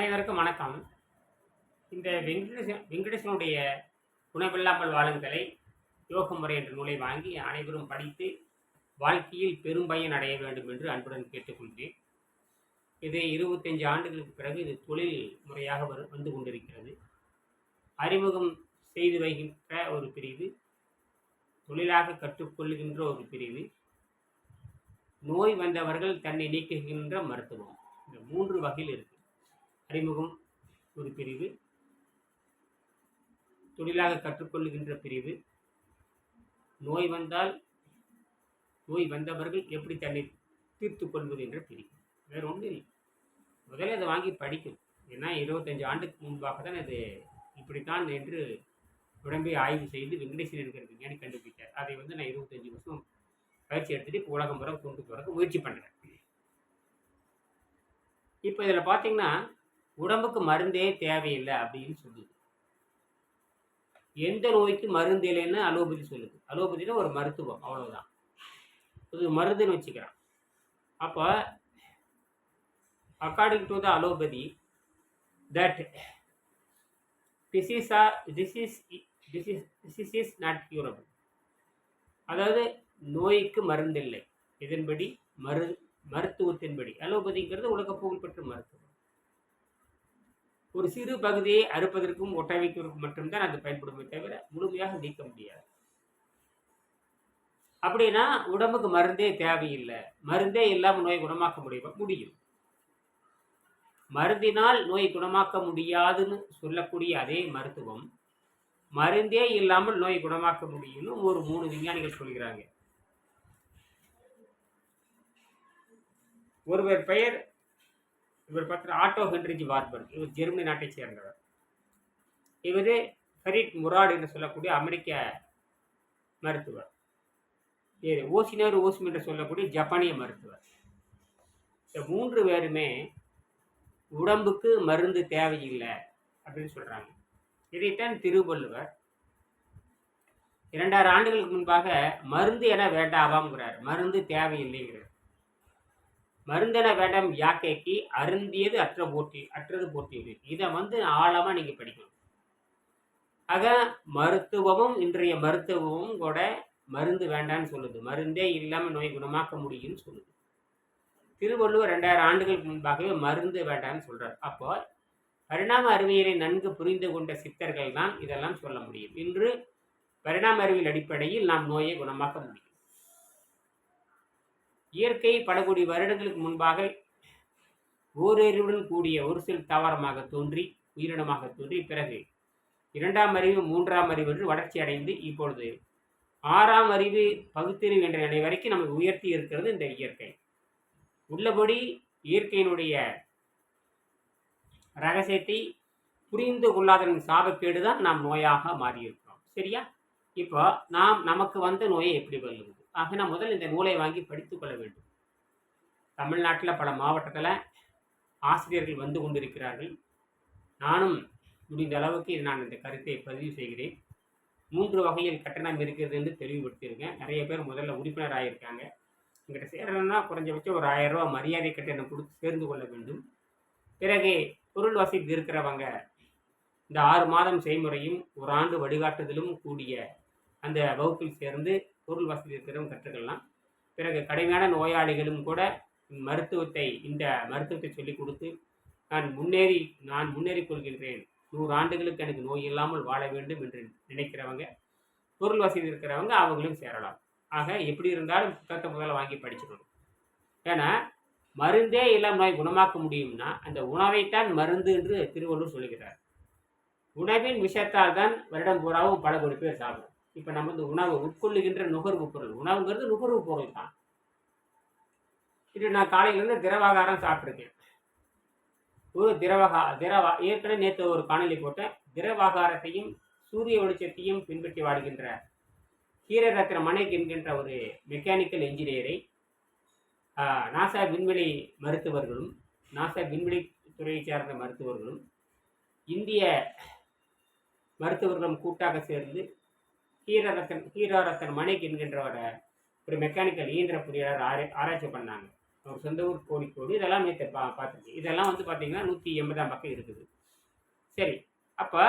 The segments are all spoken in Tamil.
அனைவருக்கும் வணக்கம். இந்த வெங்கடேச வெங்கடேசனுடைய உணவில்லாமல் வாழுங்களை யோக முறை என்ற நூலை வாங்கி அனைவரும் படித்து வாழ்க்கையில் பெரும் பயன் அடைய வேண்டும் என்று அன்புடன் கேட்டுக்கொள்கிறேன். இது இருபத்தஞ்சு ஆண்டுகளுக்கு பிறகு இது தொழில் முறையாக வரு வந்து கொண்டிருக்கிறது. அறிமுகம் செய்து வைக்கின்ற ஒரு பிரிவு தொழிலாக கற்றுக்கொள்கின்ற ஒரு பிரிவு நோய் வந்தவர்கள் தன்னை நீக்குகின்ற மருத்துவம். இந்த மூன்று வகையில் இருக்கு. அறிமுகம் ஒரு பிரிவு தொழிலாக கற்றுக்கொள்ளுகின்ற பிரிவு. நோய் வந்தால் நோய் வந்தவர்கள் எப்படி தன்னை தீர்த்து கொள்வது என்ற பிரிவு. வேற ஒன்றும் இல்லை. முதல்ல அதை வாங்கி படிக்கும். ஏன்னா இருபத்தஞ்சு ஆண்டுக்கு முன்பாக தான் அது இப்படித்தான் என்று உடம்பை ஆய்வு செய்து வெங்கடேசன் என்கிற விஞ்ஞானி கண்டுபிடித்தார். அதை வந்து நான் இருபத்தஞ்சு வருஷம் பயிற்சி எடுத்துட்டு இப்போ உலகம் முறை கொண்டு போகிறதுக்கு முயற்சி பண்ணுறேன் இப்போ இதில் பார்த்தீங்கன்னா உடம்புக்கு மருந்தே தேவையில்லை அப்படின்னு சொல்லுது எந்த நோய்க்கு மருந்து இல்லைன்னு அலோபதி சொல்லுது. அலோபதினா ஒரு மருத்துவம் அவ்வளவுதான். இது மருந்துன்னு வச்சுக்கிறான் அப்போ according to the allopathy that disease are disease disease disease is not curable அதாவது நோய்க்கு மருந்தில்லை. இதன்படி மரு மருத்துவத்தின்படி. அலோபதிங்கிறது உலக புகழ்பெற்ற மருத்துவம். ஒரு சிறு பகுதியை அறுப்பதற்கும் ஒட்டவைக்கும் மட்டும்தான் அது பயன்படுமே தவிர முழுமையாக நீக்க முடியாது. அப்படின்னா உடம்புக்கு மருந்தே தேவையில்லை. மருந்தே இல்லாமல் நோய் குணமாக்க முடியுமா? முடியும். மருந்தினால் நோய் குணமாக்க முடியாதுன்னு சொல்லக்கூடிய அதே மருத்துவம் மருந்தே இல்லாமல் நோய் குணமாக்க முடியும்னு ஒரு மூணு விஞ்ஞானிகள் சொல்கிறாங்க. ஒருவர் பெயர் இவர் பார்த்தா ஆட்டோ ஹென்ரிஜ் வார்பர்க். இவர் ஜெர்மனி நாட்டை சேர்ந்தவர். இவர் ஃபரீட் முராட் என்று சொல்லக்கூடிய அமெரிக்க மருத்துவர். இது ஓசினர் ஓஸ்மி என்று சொல்லக்கூடிய ஜப்பானிய மருத்துவர். இந்த மூன்று பேருமே உடம்புக்கு மருந்து தேவையில்லை அப்படின்னு சொல்கிறாங்க இதைத்தான் திருவள்ளுவர் இரண்டாயிரம் ஆண்டுகளுக்கு முன்பாக மருந்து என வேண்டாவாம்ங்கிறார். மருந்து தேவையில்லைங்கிறார். மருந்தென வேண்டாம் யாக்கைக்கு அருந்தியது அற்ற போட்டி அற்றது போட்டி இதை வந்து ஆழமாக நீங்கள் படிக்கணும். ஆக மருத்துவமும் இன்றைய மருத்துவமும் கூட மருந்து வேண்டான்னு சொல்லுது. மருந்தே இல்லாமல் நோய் குணமாக்க முடியும்னு சொல்லுது. திருவள்ளுவர் ரெண்டாயிரம் ஆண்டுகளுக்கு முன்பாகவே மருந்து வேண்டாம்னு சொல்கிறார் அப்போ பரிணாம அறிவியலை நன்கு புரிந்து கொண்ட சித்தர்கள் தான் இதெல்லாம் சொல்ல முடியும். இன்று பரிணாம அறிவியல் அடிப்படையில் நாம் நோயை குணமாக்க முடியும். இயற்கை பல கோடி வருடங்களுக்கு முன்பாக ஓரறிவுடன் கூடிய ஒரு சில தாவரமாக தோன்றி உயிரினமாக தோன்றி பிறகு இரண்டாம் அறிவு மூன்றாம் அறிவு என்று வளர்ச்சி அடைந்து இப்பொழுது ஆறாம் அறிவு பகுத்தறிவு என்ற நிலை வரைக்கும் நமக்கு உயர்த்தி இருக்கிறது இந்த இயற்கை. உள்ளபடி இயற்கையினுடைய ரகசியத்தை புரிந்து கொள்ளாதன் சாபக்கேடு தான் நாம் நோயாக மாறியிருக்கிறோம். சரியா? இப்போ நாம் நமக்கு வந்த நோயை எப்படி வெல்லுவது? ஆக நான் முதல் இந்த நூலை வாங்கி படித்துக்கொள்ள வேண்டும். தமிழ்நாட்டில் பல மாவட்டத்தில் ஆசிரியர்கள் வந்து கொண்டிருக்கிறார்கள். நானும் முடிந்த அளவுக்கு நான் இந்த கருத்தை பதிவு செய்கிறேன். மூன்று வகையில் கட்டணம் இருக்கிறது என்று தெளிவுபடுத்தியிருக்கேன். நிறைய பேர் முதல்ல உறுப்பினர் ஆகியிருக்காங்க எங்கிட்ட சேரணும்னா குறைஞ்சபட்சம் ஒரு ஆயிரம் ரூபா மரியாதை கட்டணம் கொடுத்து சேர்ந்து கொள்ள வேண்டும். பிறகு பொருள் வசதி இருக்கிறவங்க இந்த ஆறு மாதம் செய்முறையும் ஒரு ஆண்டு வழிகாட்டுதலும் கூடிய அந்த வகுப்பில் சேர்ந்து பொருள் வசதி இருக்கிறவங்க கற்றுக்கலாம். பிறகு கடுமையான நோயாளிகளும் கூட மருத்துவத்தை இந்த மருத்துவத்தை சொல்லிக் கொடுத்து நான் முன்னேறி நான் முன்னேறி கொள்கின்றேன். நூறு ஆண்டுகளுக்கு எனக்கு நோய் இல்லாமல் வாழ வேண்டும் என்று நினைக்கிறவங்க பொருள் வசதி இருக்கிறவங்க அவங்களும் சேரலாம். ஆக எப்படி இருந்தாலும் புத்தகத்தை முதல்ல வாங்கி படிச்சிடணும் ஏன்னா மருந்தே இல்லாம நோய் குணமாக்க முடியும்னா அந்த உணவைத்தான் மருந்து என்று திருவள்ளுவர் சொல்லுகிறார். உணவின் விஷத்தால் தான் வருடம் பூராவும் பல கோடி பேர் சாப்பிடும். இப்போ நம்ம இந்த உணவு உட்கொள்ளுகின்ற நுகர்வு பொருள். உணவுங்கிறது நுகர்வு பொருள் தான் இது நான் காலையிலேருந்து திரவாகாரம் சாப்பிட்ருக்கேன் ஒரு திரவகா திரவா ஏற்கனவே நேற்று ஒரு காணொலி போட்டேன். திரவாகாரத்தையும் சூரிய வெளிச்சத்தையும் பின்பற்றி வாழ்கின்ற ஹீரரத்ன மனைக் என்கின்ற ஒரு மெக்கானிக்கல் என்ஜினியரை நாசா விண்வெளி மருத்துவர்களும் நாசா விண்வெளி துறையை சார்ந்த மருத்துவர்களும் இந்திய மருத்துவர்களும் கூட்டாக சேர்ந்து ஹீரரத்தன் ஹீரரத்தன் மணிக் என்கின்றவரை ஒரு மெக்கானிக்கல் இயந்திர பொறியாளர் ஆரா ஆராய்ச்சி பண்ணாங்க. அவர் சொந்த ஊர் கோழிக்கோடு இதெல்லாம் நேற்று பா பார்த்துருக்கு இதெல்லாம் வந்து பார்த்தீங்கன்னா நூற்றி எண்பதாம் பக்கம் இருக்குது. சரி அப்போ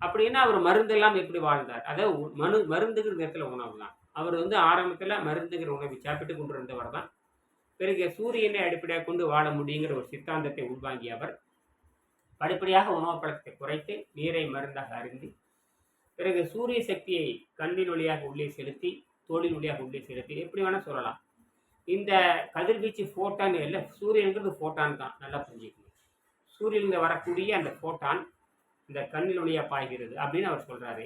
அப்படின்னா அவர் மருந்து எல்லாம் எப்படி வாழ்ந்தார்? அதாவது மனு மருந்துகிற நேரத்தில் உணவு தான் அவர் வந்து ஆரம்பத்தில் மருந்துகிற உணவை சாப்பிட்டு கொண்டு இருந்தவர் தான். பிறகு சூரியனை அடிப்படையாக கொண்டு வாழ முடியுங்கிற ஒரு சித்தாந்தத்தை உள்வாங்கிய அவர் படிப்படியாக உணவு பழக்கத்தை குறைத்து நீரை மருந்தாக அருந்தி பிறகு சூரிய சக்தியை கண்ணின் வழியாக உள்ளே செலுத்தி தோளின் வழியாக உள்ளே செலுத்தி எப்படி வேணால் சொல்லலாம். இந்த கதிர்வீச்சு ஃபோட்டான் இல்லை சூரியனுங்கிறது ஃபோட்டான் தான் நல்லா புரிஞ்சுக்கணும். சூரியனில் வரக்கூடிய அந்த ஃபோட்டான் இந்த கண்ணில் வழியாக பாய்கிறது அப்படின்னு அவர் சொல்கிறாரு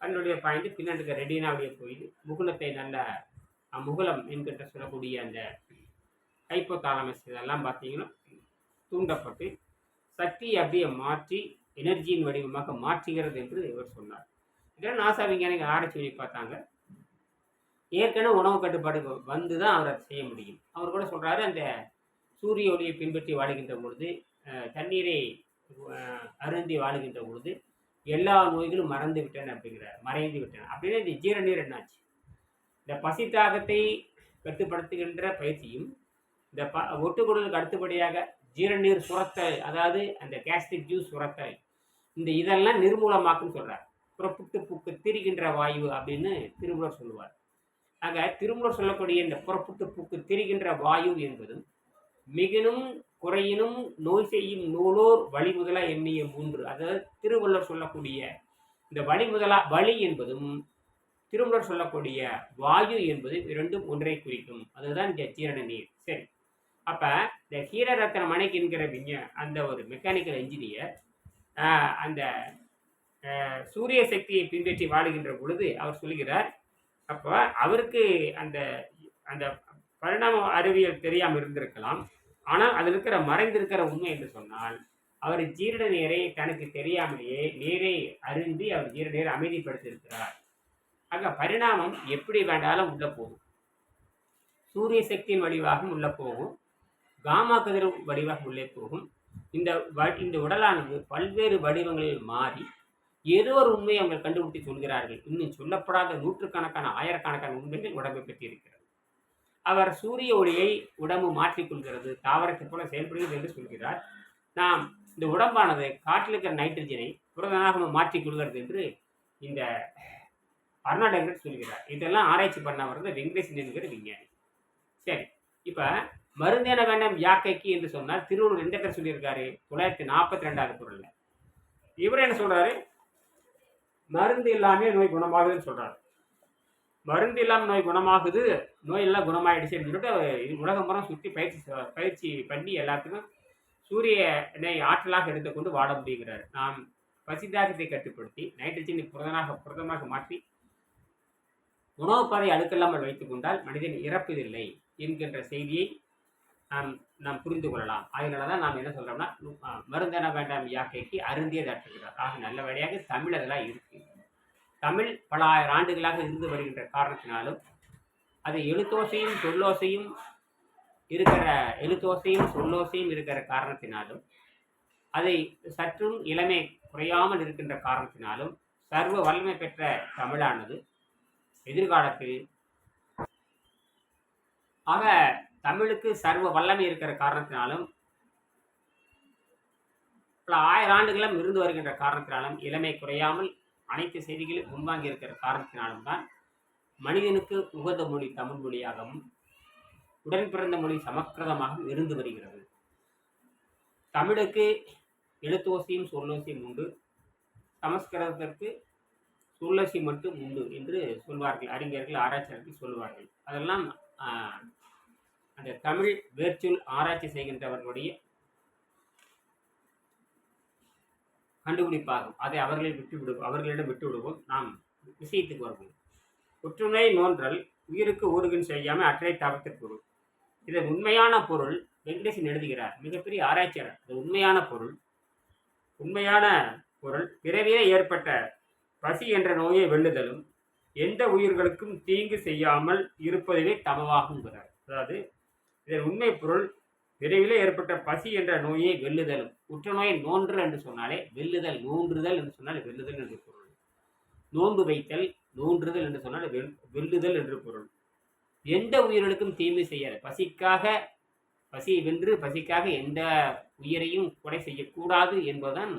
கண்ணில் வழியாக பாய்ந்து பின்னாடி ரெடினா வழியாக போய் முகுலத்தை நல்ல அஹ், முகுலம் என்கிட்ட சொல்லக்கூடிய அந்த ஹைப்போதாலமஸ் இதெல்லாம் பார்த்தீங்கன்னா தூண்டப்பட்டு சக்தியை அப்படியே மாற்றி எனர்ஜியின் வடிவமாக மாற்றுகிறது என்று இவர் சொன்னார். இதெல்லாம் நாசா விஞ்ஞானிகள் ஆராய்ச்சி பண்ணி பார்த்தாங்க. ஏற்கனவே உணவு கட்டுப்பாடு வந்து தான் அவர் அதை செய்ய முடியும். அவர் கூட சொல்கிறாரு அந்த சூரிய ஒளியை பின்பற்றி வாழுகின்ற பொழுது தண்ணீரை அருந்தி வாழுகின்ற பொழுது எல்லா நோய்களும் மறந்து விட்டன அப்படிங்கிறார் மறைந்து விட்டன. அப்படின்னா இந்த ஜீரநீர் என்னாச்சு? இந்த பசித்தாகத்தை கட்டுப்படுத்துகின்ற பயிற்சியும் இந்த ப ஒட்டுக்குடலுக்கு அடுத்தபடியாக ஜீரநீர் சுரத்தல் அதாவது அந்த கேஸ்ட்ரிக் ஜூஸ் சுரத்தல் இந்த இதெல்லாம் நிர்மூலமாக்குன்னு சொல்கிறார் புறப்புட்டு பூக்கு திரிகின்ற வாயு அப்படின்னு திருமூலர் சொல்லுவார். ஆக திருமூலர் சொல்லக்கூடிய இந்த புறப்புட்டு பூக்கு திரிகின்ற வாயு என்பதும் மிகினும் குறையினும் நோய் செய்யும் நூலோர் வழி முதலா எண்ணிய மூன்று அதாவது திருவள்ளுவர் சொல்லக்கூடிய இந்த வழி முதலா வழி என்பதும் திருமூலர் சொல்லக்கூடிய வாயு என்பது இரண்டும் ஒன்றை குறிக்கும். அதுதான் இந்த ஜீரண நீர். சரி. அப்ப இந்த ஹீரரத்ன மனைக்கு என்கிற விஞ்ஞ அந்த ஒரு மெக்கானிக்கல் இன்ஜினியர் அந்த சூரிய சக்தியை பின்பற்றி வாழுகின்ற பொழுது அவர் சொல்கிறார் அப்போ அவருக்கு அந்த அந்த பரிணாம அறிவியல் தெரியாமல் இருந்திருக்கலாம். ஆனால் அதில் இருக்கிற மறைந்திருக்கிற உண்மை என்று சொன்னால் அவர் ஜீரண நீரை தனக்கு தெரியாமலேயே நீரை அருந்தி அவர் ஜீரண நீரை அமைதிப்படுத்தியிருக்கிறார். ஆக பரிணாமம் எப்படி வேண்டாலும் உள்ள போகும். சூரிய சக்தியின் வடிவாகவும் உள்ள போகும். காமா கதிர் வடிவாக உள்ளே போகும். இந்த வ- இந்த உடலானது பல்வேறு வடிவங்களில் மாறி ஏதோ ஒரு உண்மையை அவங்க கண்டுபிடித்து சொல்கிறார்கள். இன்னும் சொல்லப்படாத நூற்றுக்கணக்கான ஆயிரக்கணக்கான உண்மைகள் உடம்பை பற்றி இருக்கிறது அவர் சூரிய ஒளியை உடம்பு மாற்றிக்கொள்கிறது தாவரத்தை போல செயல்படுகிறது என்று சொல்கிறார். நாம் இந்த உடம்பானது காற்றில் இருக்கிற நைட்ரஜனை புரதனாக மாற்றிக்கொள்கிறது என்று இந்த அர்னாடகர் சொல்கிறார். இதெல்லாம் ஆராய்ச்சி பண்ணவர் தான் வெங்கடேசன் என்கிற விஞ்ஞானி. சரி இப்போ மருந்தேன வேண்டாம் யாக்கைக்கு என்று சொன்னால் திருவள்ளுவர் எந்த பேர் சொல்லியிருக்காரு தொள்ளாயிரத்தி நாற்பத்தி ரெண்டாவது குரலில். இவர் என்ன சொல்கிறாரு மருந்து இல்லாமே நோய் குணமாகுதுன்னு சொல்றாரு. மருந்து இல்லாமல் நோய் குணமாகுது நோய் எல்லாம் குணமாயிடுச்சுன்னு சொல்லிட்டு இது உலகம் புறம் சுற்றி பயிற்சி பயிற்சி பண்ணி எல்லாத்துக்கும் சூரியனை ஆற்றலாக எடுத்துக்கொண்டு வாட முடிகிறார் நாம் பசிதாகத்தை கட்டுப்படுத்தி நைட்ரஜனை புரதனாக புரதமாக மாற்றி உணவு பாதை அழுக்கல்லாமல் வைத்துக் கொண்டால் மனிதன் இறப்பதில்லை என்கின்ற செய்தியை நாம் நாம் புரிந்து கொள்ளலாம். அதனால தான் நாம் என்ன சொல்கிறோம்னா மருந்தன மருந்தென வேண்டாம் யாக்கைக்கு அருந்தியதாற்றுகிறார் ஆக நல்ல வழியாக தமிழ் அதெல்லாம் இருக்கு. தமிழ் பல ஆயிரம் ஆண்டுகளாக இருந்து வருகின்ற காரணத்தினாலும் அது எழுத்தோசையும் சொல்லோசையும் இருக்கிற எழுத்தோசையும் சொல்லோசையும் இருக்கிற காரணத்தினாலும் அதை சற்றும் இளமை குறையாமல் இருக்கின்ற காரணத்தினாலும் சர்வ வல்லமை பெற்ற தமிழானது எதிர்காலத்தில் ஆக தமிழுக்கு சர்வ வல்லமை இருக்கிற காரணத்தினாலும் பல ஆயிரம் ஆண்டுகளும் இருந்து வருகின்ற காரணத்தினாலும் இளமை குறையாமல் அனைத்து செய்திகளும் முன்வாங்கி இருக்கிற காரணத்தினாலும் தான் மனிதனுக்கு உகந்த மொழி தமிழ் மொழியாகவும் உடன் பிறந்த மொழி சமஸ்கிருதமாகவும் இருந்து வருகிறது. தமிழுக்கு எழுத்தோசையும் சொல்லோசையும் உண்டு. சமஸ்கிருதத்திற்கு சொல்லோசி மட்டும் உண்டு என்று சொல்வார்கள் அறிஞர்கள் ஆராய்ச்சியாளர்கள் சொல்வார்கள். அதெல்லாம் அந்த தமிழ் வேர்ச்சொல் ஆராய்ச்சி செய்கின்றவர்களுடைய கண்டுபிடிப்பாகும். அதை அவர்களை விட்டு விடுவோம் அவர்களிடம் விட்டு விடுவோம். நாம் விஷயத்துக்கு வருவோம். புற்றுநோய் நோன்றல் உயிருக்கு ஊருகின் செய்யாமல் அற்றை தாபத்திற்கு பொருள் இதன் உண்மையான பொருள் வெங்கடேசன் எழுதுகிறார். மிகப்பெரிய ஆராய்ச்சியாளர். இது உண்மையான பொருள் உண்மையான பொருள். பிறவியே ஏற்பட்ட பசி என்ற நோயை வெல்லுதலும் எந்த உயிர்களுக்கும் தீங்கு செய்யாமல் இருப்பதுவே தமவாகுங்கிறார் அதாவது இதன் உண்மை பொருள் விரைவிலே ஏற்பட்ட பசி என்ற நோயை வெல்லுதலும். புற்றுநோயை நோன்று என்று சொன்னாலே வெல்லுதல் நோன்றுதல் என்று சொன்னால் வெல்லுதல் என்று பொருள். நோன்பு வைத்தல் நோன்றுதல் என்று சொன்னால் வெல் வெல்லுதல் என்று பொருள். எந்த உயிர்களுக்கும் தீமை செய்யாது. பசிக்காக பசியை வென்று பசிக்காக எந்த உயிரையும் கொலை செய்யக்கூடாது என்பதுதான்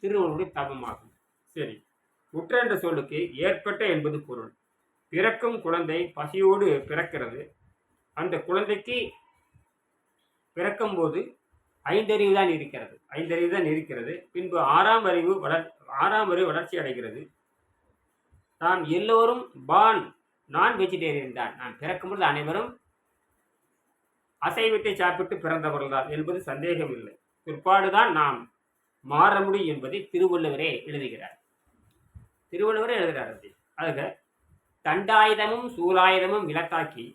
திருவள்ளுடைய தபமாகும் சரி. உற்ற என்ற சொல்லுக்கு ஏற்பட்ட என்பது பொருள். பிறக்கும் குழந்தை பசியோடு பிறக்கிறது. அந்த குழந்தைக்கு பிறக்கும்போது ஐந்தறிவு தான் இருக்கிறது. ஐந்தறிவு தான் இருக்கிறது. பின்பு ஆறாம் அறிவு வளர் ஆறாம் அறிவு வளர்ச்சி அடைகிறது. நாம் எல்லோரும் பான் நான் வெஜிடேரியன் தான். நான் பிறக்கும்போது அனைவரும் அசைவத்தை சாப்பிட்டு பிறந்தவர்கள் தான் என்பது சந்தேகம் இல்லை பிற்பாடுதான் நாம் மாற முடியும் என்பதை திருவள்ளுவரே எழுதுகிறார். திருவள்ளுவரே எழுதுகிறார் அது ஆக தண்டாயுதமும் சூலாயுதமும் விளக்காக்கி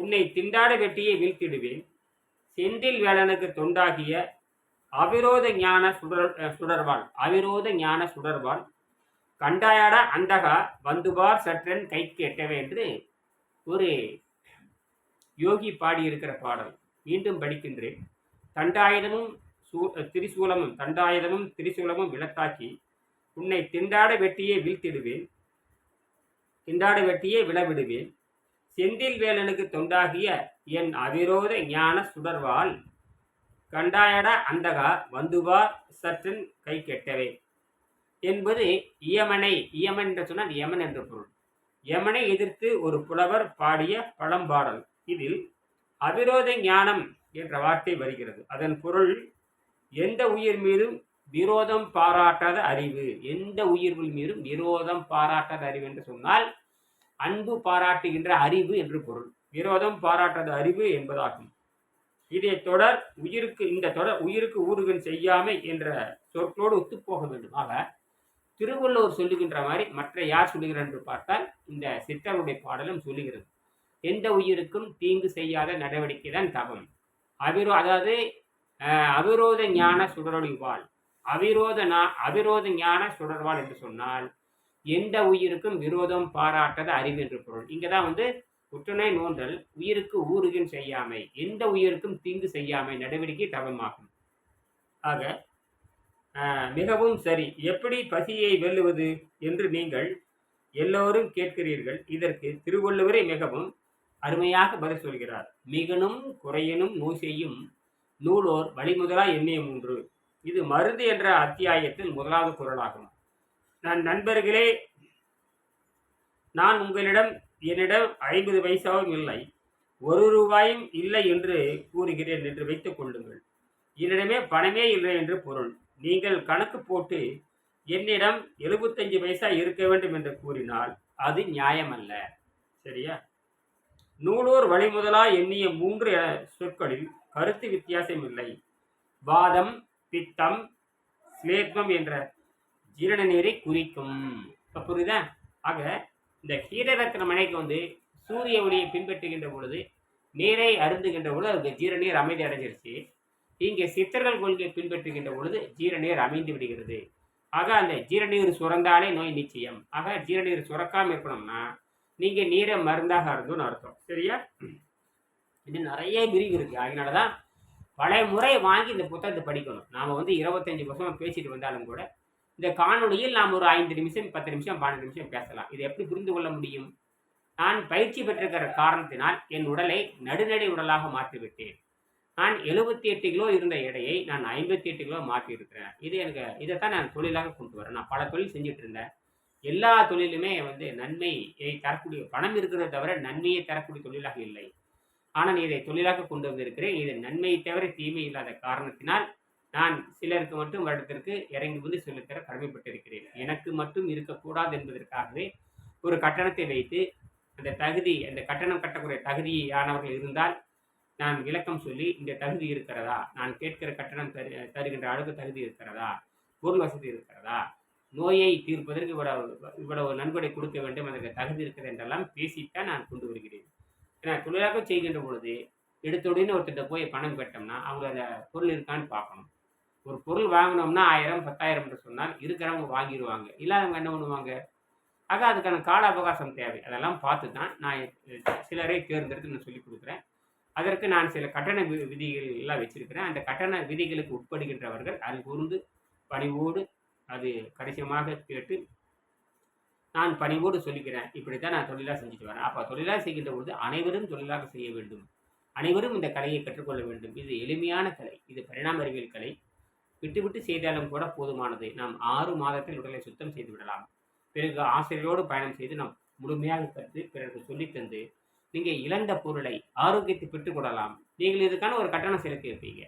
உன்னை திண்டாட வெட்டியே வீழ்த்திடுவேன். செந்தில் வேலனுக்கு தொண்டாகிய அவிரோத ஞான சுடர் சுடர்வாள் அவிரோத ஞான சுடர்வாள் கண்டாயாட அந்தகா வந்துபார் சற்றன் கை கேட்டவே என்று ஒரு யோகி பாடியிருக்கிற பாடல். மீண்டும் படிக்கின்றேன். தண்டாயுதமும் சூ திரிசூலமும் தண்டாயுதமும் திரிசூலமும் விளத்தாக்கி உன்னை திண்டாட வெட்டியே வீழ்த்திடுவேன். திண்டாட வெட்டியே விழவிடுவேன். செந்தில் வேலனுக்கு தொண்டாகிய என் அவிரோத ஞான சுடர்வாள் கண்டாயட அந்தகா வந்துவா சற்றன் கை கெட்டவே என்பது இயமனை இயமன் என்று சொன்னால் யமன் என்ற பொருள். யமனை எதிர்த்து ஒரு புலவர் பாடிய பழம்பாடல். இதில் அவிரோத ஞானம் என்ற வார்த்தை வருகிறது. அதன் பொருள் எந்த உயிர் மீதும் விரோதம் பாராட்டாத அறிவு எந்த உயிர்கள் மீதும் விரோதம் பாராட்டாத அறிவு என்று சொன்னால் அன்பு பாராட்டுகின்ற அறிவு என்று பொருள். விரோதம் பாராட்டாத அறிவு என்பதாகும். இதை தொடர் உயிருக்கு இந்த தொடர் உயிருக்கு ஊறுகன் செய்யாமை என்ற சொற்களோடு ஒத்துப்போக வேண்டும். ஆக திருவள்ளுவர் சொல்லுகின்ற மாதிரி மற்ற யார் சொல்லுகிறார் என்று பார்த்தால் இந்த சித்தருடைய பாடலும் சொல்லுகிறது. எந்த உயிருக்கும் தீங்கு செய்யாத நடவடிக்கை தான் தவம். அவிரோ அதாவது அவிரோத ஞான சுடரொழிவாள். அவிரோத நா- அவிரோத ஞான சுடர்வாள் என்று சொன்னால் எந்த உயிருக்கும் விரோதம் பாராட்டது அறிவு என்று பொருள். இங்கே தான் வந்து புற்றுநோய் நோன்றல் உயிருக்கு ஊறுகின் செய்யாமை எந்த உயிருக்கும் தீங்கு செய்யாமை நடவடிக்கை தவமாகும். ஆக மிகவும் சரி. எப்படி பசியை வெல்லுவது என்று நீங்கள் எல்லோரும் கேட்கிறீர்கள். இதற்கு திருவள்ளுவரே மிகவும் அருமையாக பதில் சொல்கிறார். மிகனும் குறையனும் நோய் செய்யும் நூலோர் வழிமுதலா எண்ணிய மூன்று. இது மருந்து என்ற அத்தியாயத்தில் முதலாவது குரலாகும். நான் நண்பர்களே நான் உங்களிடம் என்னிடம் ஐம்பது பைசாவும் இல்லை. ஒரு ரூபாயும் இல்லை என்று கூறுகிறேன் என்று வைத்துக் கொள்ளுங்கள். என்னிடமே பணமே இல்லை என்று பொருள். நீங்கள் கணக்கு போட்டு என்னிடம் எழுபத்தஞ்சு பைசா இருக்க வேண்டும் என்று கூறினால் அது நியாயமல்ல. சரியா? நூலூர் வழிமுதலா எண்ணிய மூன்று சொற்களில் கருத்து வித்தியாசம் இல்லை. வாதம் பித்தம் ஸ்லேத்மம் என்ற ஜீரண நீரை குறிக்கும். இப்போ புரியுதா? ஆக இந்த ஹீரரத்ன மனைக்கு வந்து சூரிய ஒளியை பின்பற்றுகின்ற பொழுது நீரை அருந்துகின்ற பொழுது அதுக்கு ஜீரநீர் அமைதி அடைஞ்சிருச்சு. இங்கே சித்தர்கள் கொள்கை பின்பற்றுகின்ற பொழுது ஜீரநீர் அமைந்து விடுகிறது. ஆக அந்த ஜீரநீர் சுரந்தாலே நோய் நிச்சயம். ஆக ஜீரநீர் சுரக்காமல் இருக்கணும்னா நீங்கள் நீரை மருந்தாக அருந்தும்னு அர்த்தம். சரியா? இது நிறைய விரிவு இருக்குது அதனால தான் பழைய முறை வாங்கி இந்த புத்தகத்தை படிக்கணும். நாம் வந்து இருபத்தஞ்சி வருஷம் பேசிட்டு வந்தாலும் கூட இந்த காணொலியில் நாம் ஒரு ஐந்து நிமிஷம் பத்து நிமிஷம் பன்னெண்டு நிமிஷம் பேசலாம். இதை எப்படி புரிந்து கொள்ள முடியும்? நான் பயிற்சி பெற்றிருக்கிற காரணத்தினால் என் உடலை நடுநடை உடலாக மாற்றிவிட்டேன். நான் எழுபத்தி எட்டு கிலோ இருந்த எடையை நான் ஐம்பத்தி எட்டு கிலோ மாற்றி இருக்கிறேன் இது எனக்கு இதைத்தான் நான் தொழிலாக கொண்டு வரேன். நான் பல தொழில் செஞ்சுட்டு இருந்தேன். எல்லா தொழிலுமே வந்து நன்மையை தரக்கூடிய பணம் இருக்கிறத தவிர நன்மையை தரக்கூடிய தொழிலாக இல்லை. ஆனால் இதை தொழிலாக கொண்டு வந்திருக்கிறேன். இது நன்மையை தவிர தீமை இல்லாத காரணத்தினால் நான் சிலருக்கு மட்டும் வருடத்திற்கு இறங்கி வந்து சொல்லித்தர கடமைப்பட்டிருக்கிறேன். எனக்கு மட்டும் இருக்கக்கூடாது என்பதற்காகவே ஒரு கட்டணத்தை வைத்து அந்த தகுதி அந்த கட்டணம் கட்டக்கூடிய தகுதியானவர்கள் இருந்தால் நான் விளக்கம் சொல்லி இந்த தகுதி இருக்கிறதா? நான் கேட்கிற கட்டணம் தரு தருகின்ற அளவுக்கு தகுதி இருக்கிறதா? பொருள் வசதி இருக்கிறதா? நோயை தீர்ப்பதற்கு இவ்வளவு இவ்வளவு நன்கொடை கொடுக்க வேண்டும் அதற்கு தகுதி இருக்கிறது என்றெல்லாம் பேசித்தான் நான் கொண்டு வருகிறேன். ஏன்னா தொழிலாக செய்கின்ற பொழுது எடுத்தோடனே ஒருத்தர்கிட்ட போய் பணம் கட்டோம்னா அவங்க அந்த பொருள் இருக்கான்னு பார்க்கணும். ஒரு பொருள் வாங்கினோம்னா ஆயிரம் பத்தாயிரம் என்று சொன்னால் இருக்கிறவங்க வாங்கிடுவாங்க. இல்லாதவங்க என்ன பண்ணுவாங்க? ஆக அதுக்கான கால அவகாசம் தேவை. அதெல்லாம் பார்த்து தான் நான் சிலரை தேர்ந்தெடுத்து நான் சொல்லிக் கொடுக்குறேன். அதற்கு நான் சில கட்டண வி விதிகள் எல்லாம் வச்சிருக்கிறேன். அந்த கட்டண விதிகளுக்கு உட்படுகின்றவர்கள் அது கூர்ந்து பணிவோடு அது கடைசியமாக கேட்டு நான் பணிவோடு சொல்லிக்கிறேன். இப்படி தான் நான் தொழிலாக செஞ்சுட்டு வரேன். அப்போ தொழிலாக செய்கின்ற பொழுது அனைவரும் தொழிலாக செய்ய வேண்டும். அனைவரும் இந்த கலையை கற்றுக்கொள்ள வேண்டும். இது எளிமையான கலை. இது பரிணாம அறிவியல் கலை. விட்டுவிட்டு செய்தாலும் கூட போதுமானது. நாம் ஆறு மாதத்தில் உடலை சுத்தம் செய்து விடலாம். பிறகு ஆசிரியரோடு பயணம் செய்து நாம் முழுமையாக கற்று பிறருக்கு சொல்லித் தந்து நீங்கள் இழந்த பொருளை ஆரோக்கியத்தை பெற்றுக் கொள்ளலாம். நீங்கள் இதுக்கான ஒரு கட்டணம் செலுத்தி இருப்பீங்க.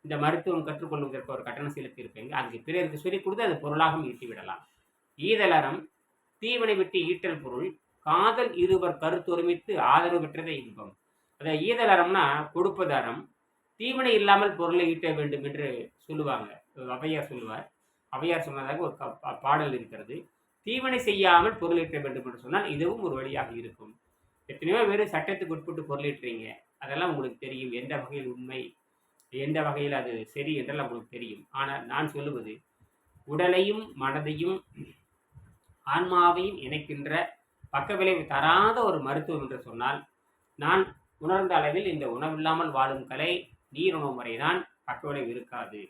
இந்த மருத்துவம் கற்றுக்கொள்வதற்கு ஒரு கட்டணம் செலுத்தி இருப்பீங்க. அதுக்கு பிறருக்கு சொல்லிக் கொடுத்து அது பொருளாகவும் ஈட்டி விடலாம். ஈதலறம் தீவனை விட்டு ஈட்டல் பொருள் காதல் இருவர் கருத்தொருமித்து ஆதரவு பெற்றதே இன்பம். அதை ஈதலறம்னா கொடுப்பது தீவனை இல்லாமல் பொருளை ஈட்ட வேண்டும் என்று சொல்லுவாங்க. அவையார் சொல்லுவார். அவையார் சொன்னதாக ஒரு க- பா- பாடல் இருக்கிறது. தீவனை செய்யாமல் பொருளீட்ட வேண்டும் என்று சொன்னால் இதுவும் ஒரு வழியாக இருக்கும். எத்தனையோ பேர் சட்டத்துக்கு உட்பட்டு பொருளீட்டுறீங்க அதெல்லாம் உங்களுக்கு தெரியும். எந்த வகையில் உண்மை? எந்த வகையில் அது சரி என்றெல்லாம் உங்களுக்கு தெரியும். ஆனால் நான் சொல்லுவது உடலையும் மனதையும் ஆன்மாவையும் இணைக்கின்ற பக்க விளைவு தராத ஒரு மருத்துவம் என்று சொன்னால் நான் உணர்ந்த அளவில் இந்த உணவில்லாமல் வாழும் கலை நீருணவு முறைதான் பக்க இருக்காது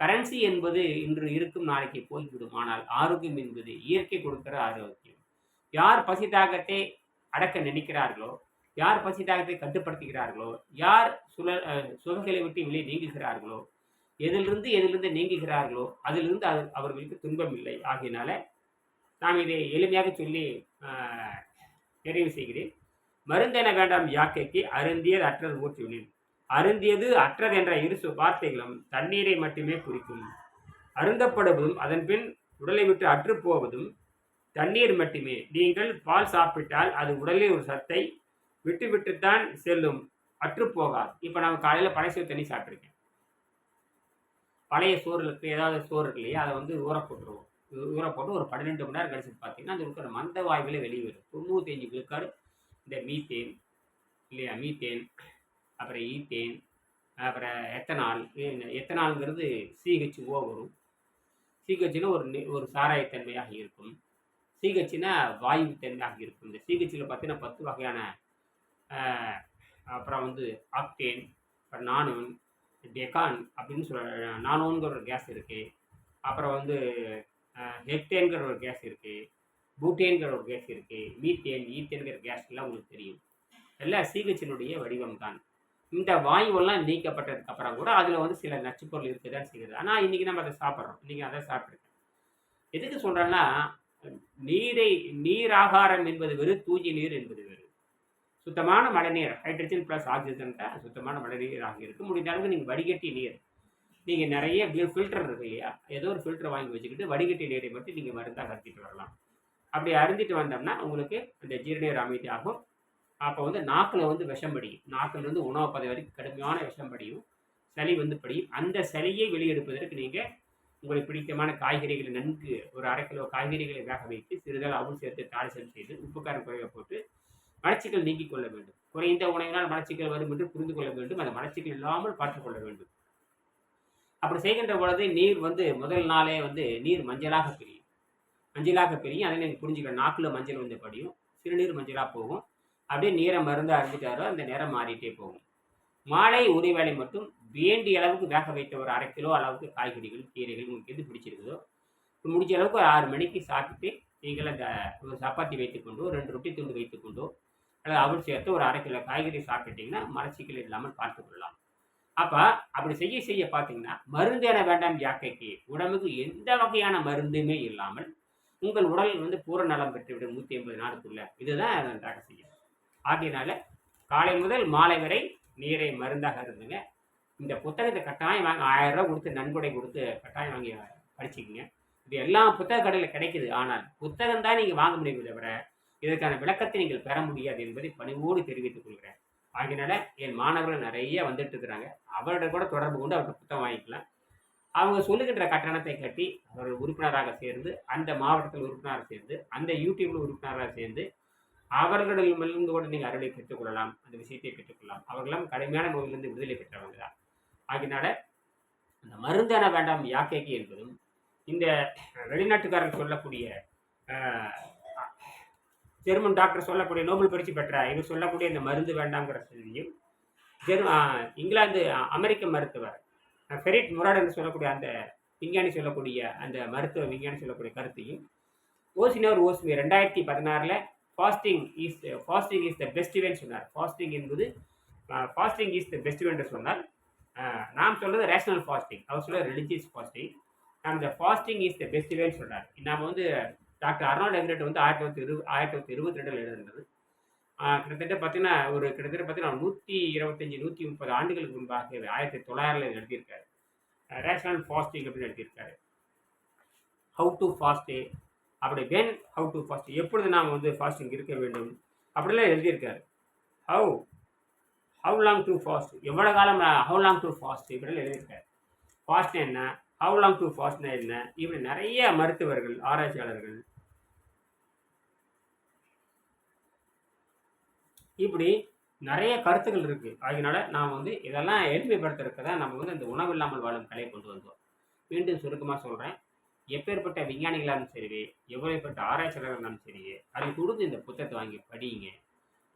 கரன்சி என்பது இன்று இருக்கும் நாளைக்கு போய்விடும். ஆனால் ஆரோக்கியம் என்பது இயற்கை கொடுக்கிற ஆரோக்கியம். யார் பசி தாகத்தை அடக்க நினைக்கிறார்களோ யார் பசி தாகத்தை கட்டுப்படுத்துகிறார்களோ யார் சுழ சுகங்களை விட்டு வெளியே நீங்குகிறார்களோ எதிலிருந்து எதிலிருந்து நீங்குகிறார்களோ அதிலிருந்து அது அவர்களுக்கு துன்பம் இல்லை. ஆகையினால நாம் இதை எளிமையாக சொல்லி நிறைவு செய்கிறேன். மருந்தென வேண்டாம் யாக்கைக்கு அருந்தியது அற்றது ஊற்றிவினேன் அருந்தியது அற்றது என்ற இரு வார்த்தைகளும் தண்ணீரை மட்டுமே குறிக்கும். அருந்தப்படுவதும் அதன் பின் உடலை விட்டு அற்று போவதும் தண்ணீர் மட்டுமே. நீங்கள் பால் சாப்பிட்டால் அது உடலில் ஒரு சத்தை விட்டு விட்டுத்தான் செல்லும் அற்று போகாது. இப்போ நான் காலையில் பழைய தண்ணி சாப்பிட்ருக்கேன் பழைய சோறுகளுக்கு ஏதாவது சோறு இருக்கு இல்லையா? அதை வந்து ஊற போட்டுருவோம். ஊற போட்டு ஒரு பன்னிரெண்டு மணி நேரம் கழிச்சு பார்த்தீங்கன்னா அது இருக்கிற மந்த வாயுவில் வெளியே வரும். தொண்ணூத்தஞ்சு விழுக்காடு இந்த மீத்தேன் இல்லையா? மீத்தேன். அப்புறம் ஈத்தேன். அப்புறம் எத்தனால்? எத்தனாலுங்கிறது சிஹெச்ஓ வரும். சிஹெச்னா ஒரு ஒரு சாராயத்தன்மையாக இருக்கும். சிஹெச்னா வாயு தன்மையாக இருக்கும். இந்த சிஹெச்சில் பார்த்தீங்கன்னா பத்து வகையான அப்புறம் வந்து ஆக்டேன் அப்புறம் நானோன் டெகான் அப்படின்னு சொல்ல நானோங்கிற ஒரு கேஸ் இருக்குது அப்புறம் வந்து ஹெக்டேன்கிற ஒரு கேஸ் இருக்குது பூட்டேன்கிற ஒரு கேஸ் இருக்குது மீத்தேன் ஈத்தேன்கிற கேஸ்லாம் உங்களுக்கு தெரியும். எல்லாம் சிஹெச்சினுடைய வடிவம் தான் இந்த வாயுவெல்லாம் நீக்கப்பட்டதுக்கு அப்புறம் கூட அதில் வந்து சில நச்சுப்பொருள் இருக்க தான் செய்யுது. ஆனால் இன்றைக்கி நம்ம அதை சாப்பிட்றோம். இன்றைக்கி அதை சாப்பிட்ருக்கேன் எதுக்கு சொல்கிறேன்னா நீரை நீர் ஆகாரம் என்பது வெறு தூய நீர் என்பது வெறு. சுத்தமான மழைநீர் ஹைட்ரஜன் ப்ளஸ் ஆக்சிஜன் தான் சுத்தமான மழைநீராக இருக்குது முடிந்த அளவுக்கு நீங்கள் வடிகட்டி நீர். நீங்கள் நிறைய ஃபில்டர் இருக்கு இல்லையா? ஏதோ ஒரு ஃபில்டர் வாங்கி வச்சுக்கிட்டு வடிகட்டி நீரை மட்டும் நீங்கள் மருந்தாக அருந்திட்டு வரலாம். அப்படி அருந்திட்டு வந்தோம்னா உங்களுக்கு அந்த ஜீரநீர் அமைதியாகும். அப்போ வந்து நாக்கில் வந்து விஷம் படியும். நாக்கிலிருந்து உணவு பதை வரைக்கும் கடுமையான விஷம் படியும். சளி வந்து படியும். அந்த சளியை வெளியெடுப்பதற்கு நீங்கள் உங்களுக்கு பிடித்தமான காய்கறிகளை நன்கு ஒரு அரை கிலோ காய்கறிகளை வேக வைத்து சிறிதளவு அவுள் சேர்த்து தாளிசம் செய்து உப்புக்காரம் குறைய போட்டு மலச்சிக்கல் நீக்கிக் கொள்ள வேண்டும். குறைந்த உணவினால் மலச்சிக்கல் வரும் என்று புரிந்து கொள்ள வேண்டும். அந்த மலச்சிக்கல் இல்லாமல் பார்த்துக்கொள்ள வேண்டும். அப்படி செய்கின்ற பொழுது நீர் வந்து முதல் நாளே வந்து நீர் மஞ்சளாக பிரியும். மஞ்சளாக பிரியும். அதை நீங்கள் புரிஞ்சுக்கலாம் நாக்கில் மஞ்சள் வந்து படியும். சிறுநீர் மஞ்சளாக போகும். அப்படியே நீரை மருந்து அரைஞ்சிட்டாரோ அந்த நேரம் மாறிட்டே போகும். மாலை உரி வேலை மட்டும் வேண்டிய அளவுக்கு வேக வைத்த ஒரு அரை கிலோ அளவுக்கு காய்கறிகள் கீரைகள் உங்களுக்கு எது பிடிச்சிருக்குதோ முடிஞ்ச அளவுக்கு ஒரு ஆறு மணிக்கு சாப்பிட்டு நீங்கள் அந்த ஒரு சப்பாத்தி வைத்துக்கொண்டோ ரெண்டு ரொட்டி துண்டு வைத்துக்கொண்டோ அல்லது அவள் சேர்த்து ஒரு அரை கிலோ காய்கறி சாப்பிட்டீங்கன்னா மலச்சிக்கல் இல்லாமல் பார்த்துக்கொள்ளலாம் அப்போ அப்படி செய்ய செய்ய பார்த்தீங்கன்னா மருந்து என வேண்டாம் யாக்கைக்கு உடம்புக்கு எந்த வகையான மருந்துமே இல்லாமல் உங்கள் உடல் வந்து பூர நலம் பெற்றுவிடும் நூற்றி ஐம்பது நாளுக்குள்ள. இதுதான் நன்றாக செய்யும். ஆகையினால காலை முதல் மாலை வரை நீரை மருந்தாக இருந்துங்க இந்த புத்தகத்தை கட்டாயம் வாங்க ஆயிரம் ரூபா கொடுத்து நன்கொடை கொடுத்து கட்டாயம் வாங்கி படிச்சுக்கோங்க. இது எல்லா புத்தக கடையில் கிடைக்குது. ஆனால் புத்தகம் தான் நீங்கள் வாங்க முடியுமே தவிர இதற்கான விளக்கத்தை நீங்கள் பெற முடியாது என்பதை பணிவோடு தெரிவித்துக் கொள்கிறேன். ஆகையினால என் மாணவர்கள் நிறைய வந்துட்டு இருக்கிறாங்க. அவரோட கூட தொடர்பு கொண்டு அவர்கிட்ட புத்தகம் வாங்கிக்கலாம். அவங்க சொல்லுகின்ற கட்டணத்தை கட்டி அவர்கள் உறுப்பினராக சேர்ந்து அந்த மாவட்டத்தில் உறுப்பினராக சேர்ந்து அந்த யூடியூப்ல உறுப்பினராக சேர்ந்து அவர்களிடமிருந்து கூட நீங்கள் அருளை பெற்றுக்கொள்ளலாம். அந்த விஷயத்தை பெற்றுக்கொள்ளலாம். அவர்களும் கடுமையான நோயிலிருந்து விடுதலை பெற்றவங்க தான் ஆகினால அந்த மருந்தான வேண்டாம் யாக்கைக்கு என்பதும் இந்த வெளிநாட்டுக்காரர் சொல்லக்கூடிய ஜெர்மன் டாக்டர் சொல்லக்கூடிய நோபல் பரிசு பெற்ற இவர் சொல்லக்கூடிய இந்த மருந்து வேண்டாம்ங்கிற செய்தியும் ஜெர்ம இங்கிலாந்து அமெரிக்க மருத்துவர் ஃபெரிட் முராட் என்று சொல்லக்கூடிய அந்த விஞ்ஞானி சொல்லக்கூடிய அந்த மருத்துவ விஞ்ஞானி சொல்லக்கூடிய கருத்தையும் ஓசினோர் ஓசுமி ரெண்டாயிரத்தி பதினாறில் fasting is fasting is the best இவன் சொன்னார். ஃபாஸ்டிங் என்பது ஃபாஸ்டிங் இஸ் த பெஸ்ட் என்று சொன்னார் நாம் சொல்கிறது ரேஷனல் ஃபாஸ்டிங் அவர் சொல்ல ரிலிஜியஸ் ஃபாஸ்டிங் அந்த ஃபாஸ்டிங் இஸ் த பெஸ்ட் வேன்னு சொன்னார். நாம் வந்து டாக்டர் அர்னால்ட் எவரேட் வந்து ஆயிரத்தி தொள்ளாயிரத்தி இருபது ஆயிரத்தி தொள்ளாயிரத்தி இருபத்தி ரெண்டில் எழுதுனது கிட்டத்தட்ட பார்த்தீங்கன்னா ஒரு கிட்டத்தட்ட பார்த்தீங்கன்னா நூற்றி இருபத்தஞ்சி நூற்றி முப்பது ஆண்டுகளுக்கு முன்பாக ஆயிரத்தி தொள்ளாயிரத்தில் எழுதியிருக்காரு. ரேஷனல் ஃபாஸ்டிங் அப்படின்னு எழுதியிருக்காரு. ஹவு டு ஃபாஸ்ட்டு அப்படி வென் ஹவு டு ஃபாஸ்ட் எப்பொழுது நாம் வந்து ஃபாஸ்டிங் இருக்க வேண்டும்? அப்படிலாம் எழுதியிருக்காரு. How how long to fast எவ்வளோ காலம் ஹவு லாங் டு ஃபாஸ்ட் இப்படிலாம் எழுதியிருக்காரு. ஃபாஸ்ட் என்ன? ஹவு லாங் டு ஃபாஸ்ட்னா என்ன? இப்படி நிறைய மருத்துவர்கள் ஆராய்ச்சியாளர்கள் இப்படி நிறைய கருத்துக்கள் இருக்குது அதனால நாம் வந்து இதெல்லாம் எளிமைப்படுத்துறதுக்கு தான் நம்ம வந்து இந்த உணவு இல்லாமல் வாழும் கலையை கொண்டு வந்தோம். மீண்டும் சுருக்கமாக சொல்கிறேன் எப்பேற்பட்ட விஞ்ஞானிகளாலும் சரி எவ்வளோப்பட்ட ஆராய்ச்சியாளராக இருந்தாலும் சரி அதை கொடுத்து இந்த புத்தகத்தை வாங்கி படியுங்க.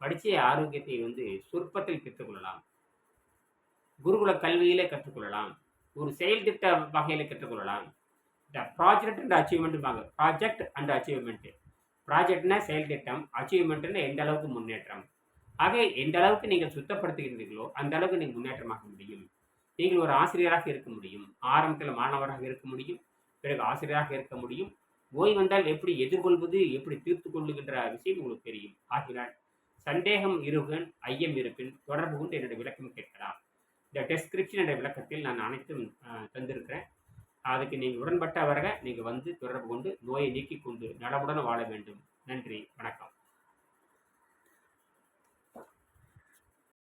படித்து ஆரோக்கியத்தை வந்து சொற்பத்தில் கற்றுக்கொள்ளலாம் குருகுல கல்வியிலே கற்றுக்கொள்ளலாம் ஒரு செயல் திட்ட வகையில் கற்றுக்கொள்ளலாம் இந்த ப்ராஜெக்ட் அண்ட் அச்சீவ்மெண்ட்டுப்பாங்க ப்ராஜெக்ட் அண்ட் அச்சீவ்மெண்ட்டு ப்ராஜெக்ட்னா செயல் திட்டம் அச்சீவ்மெண்ட்னா எந்த அளவுக்கு முன்னேற்றம். ஆக எந்த அளவுக்கு நீங்கள் சுத்தப்படுத்துகிறீர்களோ அந்த அளவுக்கு நீங்கள் முன்னேற்றமாக முடியும். நீங்கள் ஒரு ஆசிரியராக இருக்க முடியும். ஆரம்பத்தில் மாணவராக இருக்க முடியும். பிறகு ஆசிரியராக இருக்க முடியும். நோய் வந்தால் எப்படி எதிர்கொள்வது எப்படி தீர்த்து கொள்ளுகின்ற விஷயம் உங்களுக்கு தெரியும். ஆகினால் சந்தேகம் இருகன் ஐயம் இருப்பின் தொடர்பு கொண்டு என்னுடைய விளக்கம் கேட்கலாம். இந்த டெஸ்கிரிப்ஷன் என்ற விளக்கத்தில் நான் அனைத்தும் தந்திருக்கிறேன். அதுக்கு நீங்கள் உடன்பட்டவர்கள் நீங்கள் வந்து தொடர்பு கொண்டு நோயை நீக்கிக் கொண்டு நலமுடன் வாழ வேண்டும். நன்றி வணக்கம்.